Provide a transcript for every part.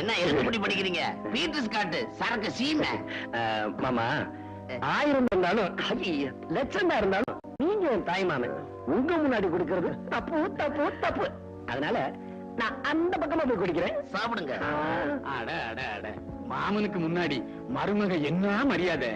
என்ன எழுத்துப்படி படிக்கிறீங்க? பீட்டர்ஸ் காட்டு சரக்கு சீமை. மாமா ஆயிரம் இருந்தாலும் லட்சமா இருந்தாலும் நீங்க என் தாய் மாமன் உங்க முன்னாடி குடிக்கிறது தப்பு தப்பு தப்பு. அதனால நான் அந்த பக்கமா போய் குடிக்கிறேன். சாப்பிடுங்க. அட அட அட. மாமனுக்கு முன்னாடி மருமக என்ன மரியாதை?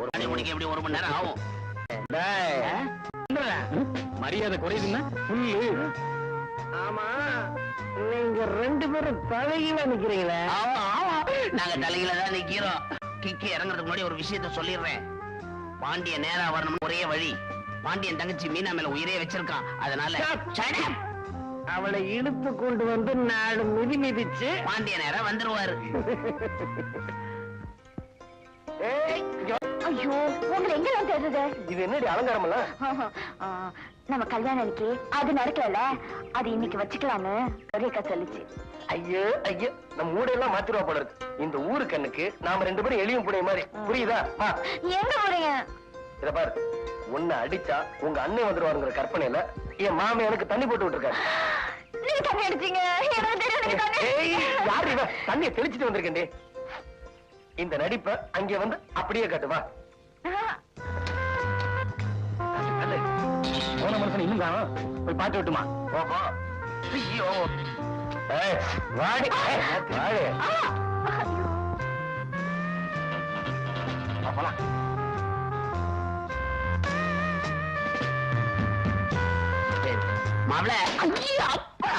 ஒரு மணி முடிக்க எப்படி ஒரு மணி நேரம் ஆகும்? மரியாதை குறையுதுன்னா? புல்லு ஆமா நீங்க ரெண்டு பேரும் தலையில நிக்கிறீங்களே. ஆமா ஆமா. நாங்க தலையில தான் நிக்கிறோம். கிக்கு இறங்குறதுக்கு முன்னாடி ஒரு விஷயத்த சொல்லிடுறேன். பாண்டிய நேரா வரணும்னு ஒரே வழி. பாண்டியன் தங்கச்சி மீனா மேல உயிரே வச்சிருக்கான். அதனால! அவளை இழுத்து கொண்டு வந்து நாடு மிதி மிதிச்சு பாண்டிய நேரா வந்துருவாரு. ஐயோ உங்களை எங்க நான் தேடுறது? இது என்னடி அலங்காரம் எல்லாம் ஆ, நம்ம கல்யாணம் அன்னைக்கு அது நடக்கல அது இன்னைக்கு வச்சுக்கலாம்னு ரேகா சொல்லுச்சு. ஐயோ ஐயோ நம்ம மூடையெல்லாம் மாத்திருவா போல இருக்கு. இந்த ஊரு கண்ணுக்கு நாம ரெண்டு பேரும் எளியும் புடைய மாதிரி. புரியுதா? எங்க போறீங்க இத பாரு. உன்னை அடிச்சா உங்க அண்ணன் வந்துருவாருங்கிற கற்பனையில என் மாமன் எனக்கு தண்ணி போட்டு விட்டுருக்காரு. தண்ணியை தெளிச்சிட்டு வந்திருக்கேன்டி இந்த நடிப்ப அங்க வந்து அப்படியே காட்டு வா. அல்ல, போன மனுஷன் இன்னும் காணோம் போய் பாத்து விட்டுமா ஓஹோ ஐயோ வாடி வாடி போலாம் மாப்பிள்ள. ஐயோ, அப்பா.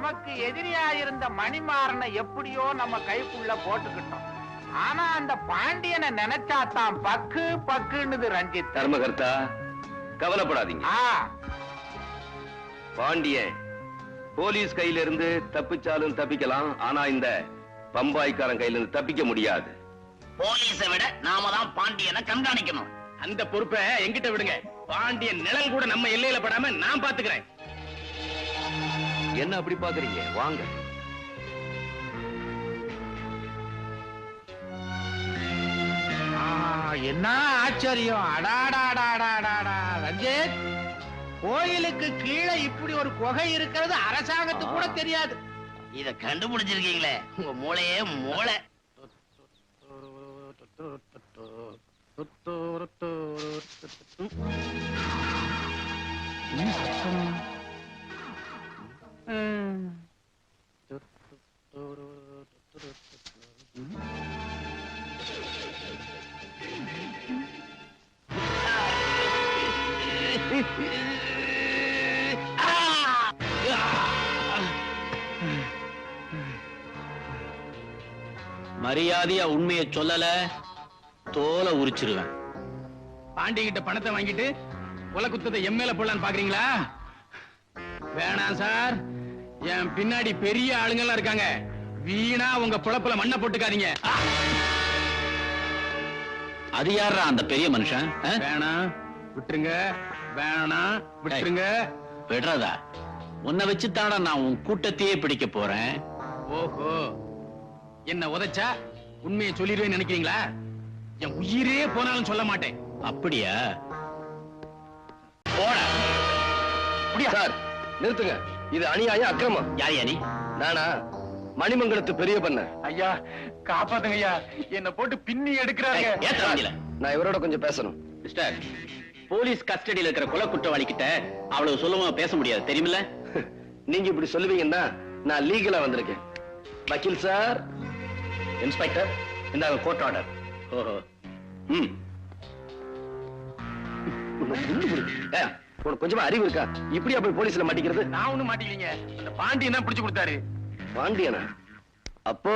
நமக்கு எதிரியா இருந்த மணிமாறனை எப்படியோ நம்ம கைக்குள்ள போட்டுக்கிட்டோம். ஆனா அந்த பாண்டியனை நினைச்சா தான் பக்கு பக்குன்னுது ரஞ்சித். தர்மகர்த்தா கவலைப்படாதீங்க. பாண்டியன் போலீஸ் கையில இருந்து தப்பிச்சாலும் தப்பிக்கலாம் ஆனா இந்த பம்பாய்க்காரன் கையில இருந்து தப்பிக்க முடியாது. போலீஸை விட நாம தான் பாண்டியனை கண்காணிக்கணும். அந்த பொறுப்பை எங்கிட்ட விடுங்க. பாண்டியன் நிழல் கூட நம்ம எல்லையில படாம நான் பாத்துக்கிறேன். என்ன அப்படி பாக்குறீங்க? வாங்க. என்ன ஆச்சரியம்? அடாடாடாடாடாடா ரஞ்சித். கோயிலுக்கு கீழே இப்படி ஒரு குகை இருக்கிறது அரசாங்கத்துக்கு கூட தெரியாது. இத கண்டுபிடிச்சிருக்கீங்களே. உங்க மூளையே மூளை. மரியாதையா உண்மையை சொல்லல தோலை உரிச்சிருவேன். பாண்டி கிட்ட பணத்தை வாங்கிட்டு கொலை குத்தத்தை எம்எல்ஏ போடலான்னு பாக்குறீங்களா? வேணாம் சார். என் பின்னாடி பெரிய ஆளுங்கெல்லாம் இருக்காங்க. வீணா உங்க புழப்புல மண்ணை போட்டுக்காதீங்க! அது யாரா அந்த பெரிய மனுஷன்? வேணாம். விட்டுருங்க. வேணாம். விட்டுருங்க. விடுறதா? உன்னை வச்சு தாடா நான் உன் கூட்டத்தையே பிடிக்க போறேன். ஓஹோ. என்ன உதைச்சா? உண்மையை சொல்லிடுவேன்னு நினைக்கிறீங்களா? என் உயிரே போனாலும் சொல்ல மாட்டேன். அப்படியா? சார் நிறுத்துங்க. இது அநியாயம் அக்கிரமம். யார் யாரி நானா? மணிமங்கலத்து பெரிய பண்ண. ஐயா காப்பாத்துங்க ஐயா. என்ன போட்டு பின்னி எடுக்கிறாங்க. நான் இவரோட கொஞ்சம் பேசணும். மிஸ்டர் போலீஸ் கஸ்டடியில இருக்கிற கொலை குற்றவாளி கிட்ட அவ்வளவு சுலபமா பேச முடியாது. தெரியுமில்ல? நீங்க இப்படி சொல்லுவீங்கன்னா நான் லீகலா வந்திருக்கேன். வக்கீல் சார் இன்ஸ்பெக்டர் இந்தாங்க கோர்ட் ஆர்டர் ஓஹோ. ம். ஏய், உனக்கு கொஞ்சமா அறிவு இருக்கா? இப்படியா போய் போலீஸ்ல மாட்டிக்கிறது? நான் ஒண்ணும் மாட்டிக்கலீங்க. அந்த பாண்டியன் தான் பிடிச்சு கொடுத்தாரு. பாண்டியனா? அப்போ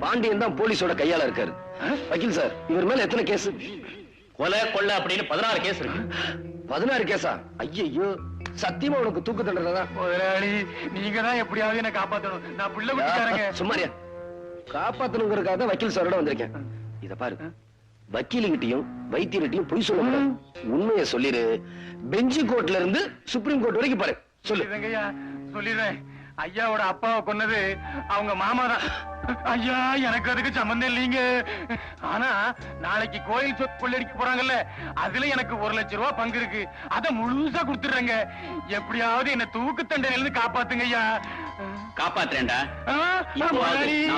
பாண்டியன் தான் போலீஸோட கையால இருக்காரு. வக்கீல் சார் இவர் மேல எத்தனை கேஸ்? கொலை கொள்ளை அப்படின்னு பதினாறு கேஸ் இருக்கு. பதினாறு கேஸா? ஐயோ சத்தியமா உனக்கு தூக்கு தண்டனை தான் முதலாளி நீங்க தான் எப்படியாவது என்ன காப்பாத்தணும். நான் புள்ள குட்டிக்காரங்க. சும்மாரியா. காப்பாத்தணுங்கிறதுக்காக தான் வக்கீல் சாரோட வந்திருக்கேன். இத பாரு. வக்கீலுகிட்டையும் வைத்தியர்கிட்டையும் பொய் சொல்ல உண்மையை சொல்லிரு. பெஞ்சு கோர்ட்ல இருந்து சுப்ரீம் கோர்ட் வரைக்கும் பாரு. சொல்லு. சொல்லிடுறேன். ஐயாவோட அப்பாவை கொன்னது அவங்க மாமா தான். ஐயா எனக்கு அதுக்கு சம்மந்தம் இல்லைங்க. ஆனா நாளைக்கு கோயில் சொத்து கொள்ளடிக்க போறாங்கல்ல அதுல எனக்கு ஒரு லட்சம் ரூபாய் பங்கு இருக்கு. அத முழுசா கொடுத்துடுறேங்க. எப்படியாவது என்ன தூக்கு தண்டனையில இருந்து காப்பாத்துங்க ஐயா. காப்பாத்துறேன்டா. நான்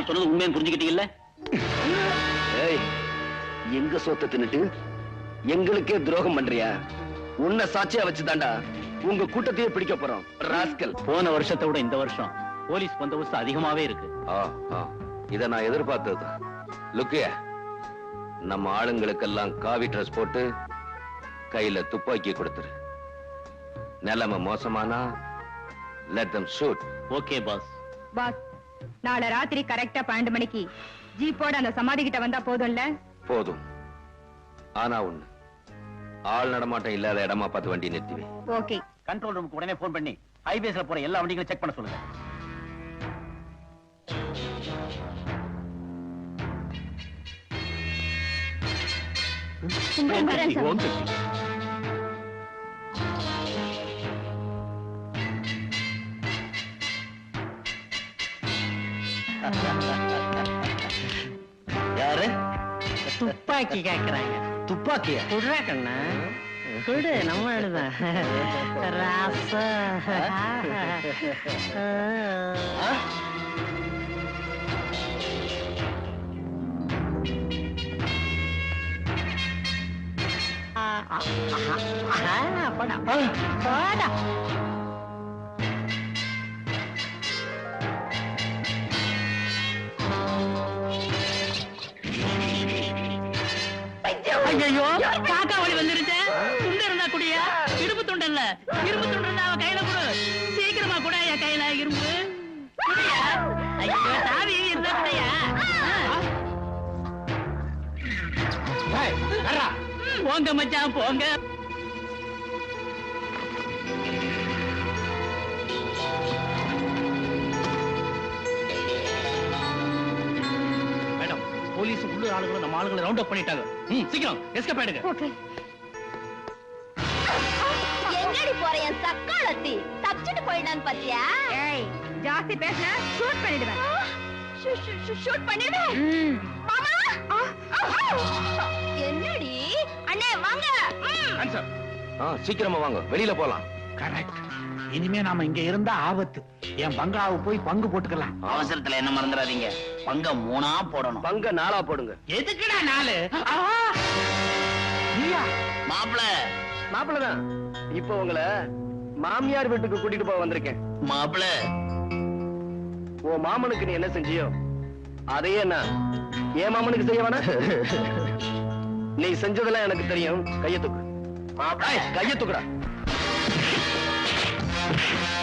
சொன்னது உண்மைன்னு புரிஞ்சுக்கிட்டீங்கல்ல? ஏய் எங்க சொத்தை தின்னுட்டு? எங்களுக்கே துரோகம் பண்றியா? உன்னை சாட்சியா வச்சுதான்டா. உங்க கூட்டத்தையே பிடிக்க போறோம். ராஸ்கல். போன வருஷத்தை விட இந்த வருஷம் போலீஸ் பந்தோபஸ்து அதிகமாவே இருக்கு. இத நான் எதிர்பார்த்ததுதான் லுக்கிய நம்ம ஆளுங்களுக்கெல்லாம் காவி ட்ரெஸ் போட்டு கையில துப்பாக்கி கொடுத்துரு. நிலைமை மோசமானா let them shoot okay boss boss நாளை ராத்திரி கரெக்டா பன்னெண்டு மணிக்கு ஜீப்போட அந்த சமாதி கிட்ட வந்தா போதும்ல? போதும். ஆனா ஒண்ணு. ஆள் நடமாட்டம் இல்லாத இடமா பார்த்து வண்டி நிறுத்திவே ஓகே கண்ட்ரோல் ரூமுக்கு உடனே போன் பண்ணி ஹைவேஸ்ல போற எல்லா வண்டிகளும் செக் பண்ண சொல்லுங்க. யாரு? துப்பாக்கி கேக்குறாங்க. துப்பாக்கியா? கண்ணா. குடு நம்ம எழுதான் ராசா போடா போடா ஐயோ காக்கா வழி வந்துருச்சு. துண்டு இருந்தா குடியா? இரும்பு துண்டு இல்ல. இரும்பு துண்டு இருந்தா அவ கையில கொடு. சீக்கிரமா கூட என் கையில இரும்பு. குடியா? ஐயோ சாவி இருந்தா குடியா? போங்க மச்சான் போங்க. போலீஸ் ஆளுங்களும் நம்ம ஆளுங்களை ரவுண்ட் அப் பண்ணிட்டாங்க. ம், சீக்கிரம் எஸ்கேப் ஆயிடுங்க. ஓகே. எங்கடி போற என் சக்காலத்தி தப்பிச்சுட்டு போயிடான்னு பாத்தியா ஏய் ஜாஸ்தி பேசுன ஷூட் பண்ணிடுவேன். ஷூட் பண்ணிடுவேன். மாமா? என்னடி? அண்ணே வாங்க. ஆன்சர் ஆ, சீக்கிரமா வாங்க. வெளியில போலாம். கரெக்ட் இனிமே நாம இங்க இருந்தா ஆபத்து. என் பங்களாவுக்கு போய் பங்கு போட்டுக்கலாம். அவசரத்துல என்ன மறந்துடாதீங்க. பங்க மூணா போடணும். பங்க நாளா போடுங்க. எதுக்குடா நாலு? மாப்பிள. மாப்பிள்ளதான் இப்ப உங்களை மாமியார் வீட்டுக்கு கூட்டிட்டு போக வந்திருக்கேன். மாப்பிள. உன் மாமனுக்கு நீ என்ன செஞ்சியோ அதையே நான் என் மாமனுக்கு செய்ய வேணா நீ செஞ்சதெல்லாம் எனக்கு தெரியும். கைய தூக்கு. கைய தூக்குடா. Thank you.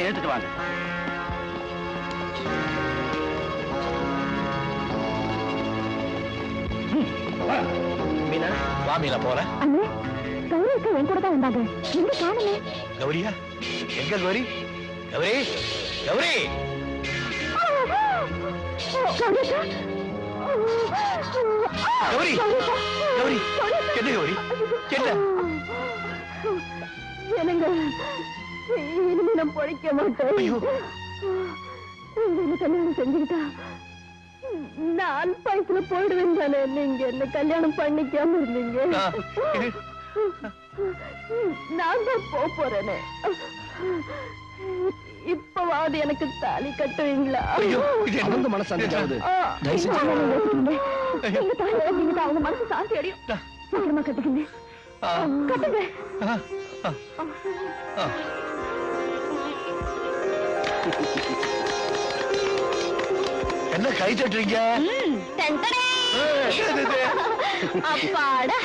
எல்லாரும் எடுத்துட்டு வாங்க. மீனா வா மீனா போற. அண்ணே கௌரி அக்கா என் கூட தான் வந்தாங்க. எங்க காணுமே? கௌரியா? எங்க கௌரி? கௌரி? கௌரி? கௌரி? அக்கா கௌரி? கௌரி என்ன கௌரி? என்ன? என்னங்க இனிமே நான் பொழைக்க மாட்டேன் ஐயோ. நீங்க என்ன கல்யாணம் செஞ்சுக்கிட்டா நான் வயசுல போயிடுவேன் தானே நீங்க என்ன கல்யாணம் பண்ணிக்காம இருந்தீங்க நான் தான் போறேனே இப்பவாவது எனக்கு தாலி கட்டுவீங்களா என்ன மனசு அவங்க மனசு சாந்தி அடையும் கட்டுங்க என்ன கை தட்டுறீங்க? அப்பாடா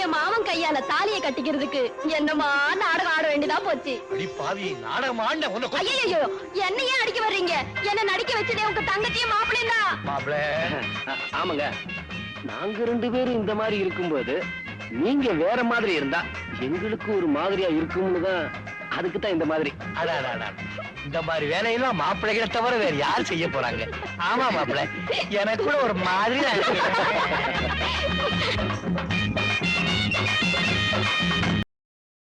என் மாமன் கையால தாலியை கட்டிக்கிறதுக்கு என்னமா நாடகம் ஆட வேண்டியதா போச்சு. அடி பாவி நாடகம் ஆண்ட உன்னை ஐயோ என்ன ஏன் அடிக்க வர்றீங்க? என்ன நடிக்க வச்சதே உங்க தங்கச்சியும் மாப்பிளையும் தான். மாப்பிள ஆமாங்க. நாங்க ரெண்டு பேரும் இந்த மாதிரி இருக்கும்போது நீங்க வேற மாதிரி இருந்தா எங்களுக்கு ஒரு மாதிரியா இருக்கும்னு தான் அதுக்கு தான் இந்த மாதிரி அடா, அடா, அடா. இந்த மாதிரி வேலையெல்லாம் மாப்பிள்ளைகளை தவிர வேற யார் செய்ய போறாங்க ஆமா மாப்பிள்ளை எனக்கு கூட ஒரு மாதிரி தான் இருக்கு.